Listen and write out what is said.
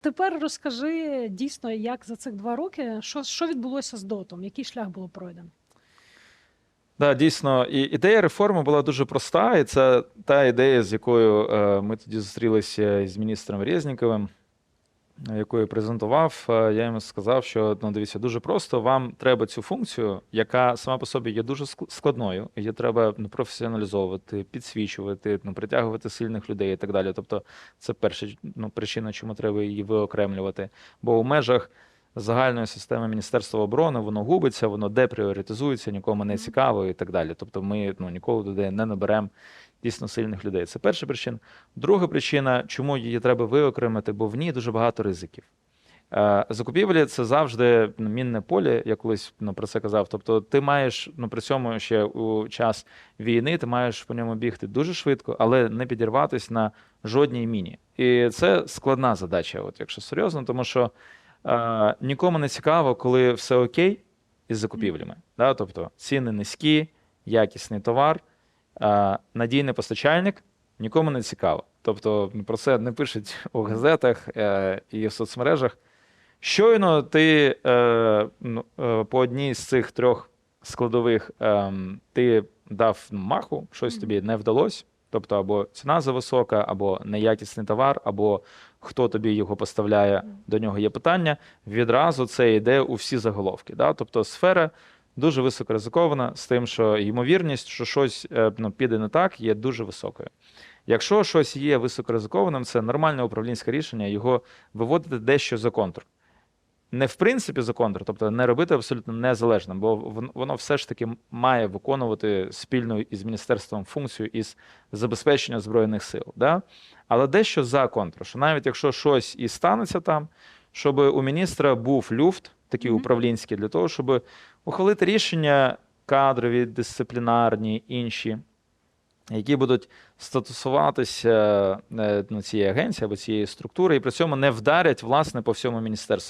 Тепер розкажи дійсно, як за цих два роки, що, що відбулося з дотом, який шлях було пройдено? Да, дійсно, і ідея реформи була дуже проста, і це та ідея, з якою е, ми тоді зустрілися з міністром Резніковим, яку я презентував. Е, Я йому сказав, що ну, дивіться, дуже просто вам треба цю функцію, яка сама по собі є дуже ск- складною. Її треба ну, професіоналізовувати, підсвічувати, ну, притягувати сильних людей і так далі. Тобто, це перша ну, причина, чому треба її виокремлювати. Бо у межах загальної системи Міністерства оборони воно губиться, воно депріоритизується, нікому не цікаво і так далі. Тобто ми ну, ніколи туди не наберемо дійсно сильних людей. Це перша причина. Друга причина, чому її треба виокремити, бо в ній дуже багато ризиків. Е, Закупівлі це завжди ну, мінне поле, я колись ну, про це казав. Тобто, ти маєш ну, при цьому ще у час війни, ти маєш по ньому бігти дуже швидко, але не підірватися на жодній міні. І це складна задача, от якщо серйозно, тому що е, нікому не цікаво, коли все окей із закупівлями. Да? Тобто ціни низькі, якісний товар, е, надійний постачальник нікому не цікаво. Тобто про це не пишуть у газетах е, і в соцмережах. Щойно ти е, ну, по одній з цих трьох складових ем, ти дав маху, щось тобі не вдалося. Тобто, або ціна зависока, або неякісний товар, або хто тобі його поставляє, до нього є питання. Відразу це йде у всі заголовки. Да? Тобто сфера дуже високо ризикована з тим, що ймовірність, що щось е, ну, піде не так, є дуже високою. Якщо щось є високоризикованим, це нормальне управлінське рішення його виводити дещо за контур. Не в принципі за контур, тобто не робити абсолютно незалежним, бо вон- воно все ж таки має виконувати спільну із міністерством функцію із забезпечення збройних сил. Да? Але дещо за контур, що навіть якщо щось і станеться там, щоб у міністра був люфт, такий управлінський, для того, щоб ухвалити рішення кадрові, дисциплінарні, інші, які будуть статусуватися е, ну, цієї агенції або цієї структури, і при цьому не вдарять власне по всьому міністерству.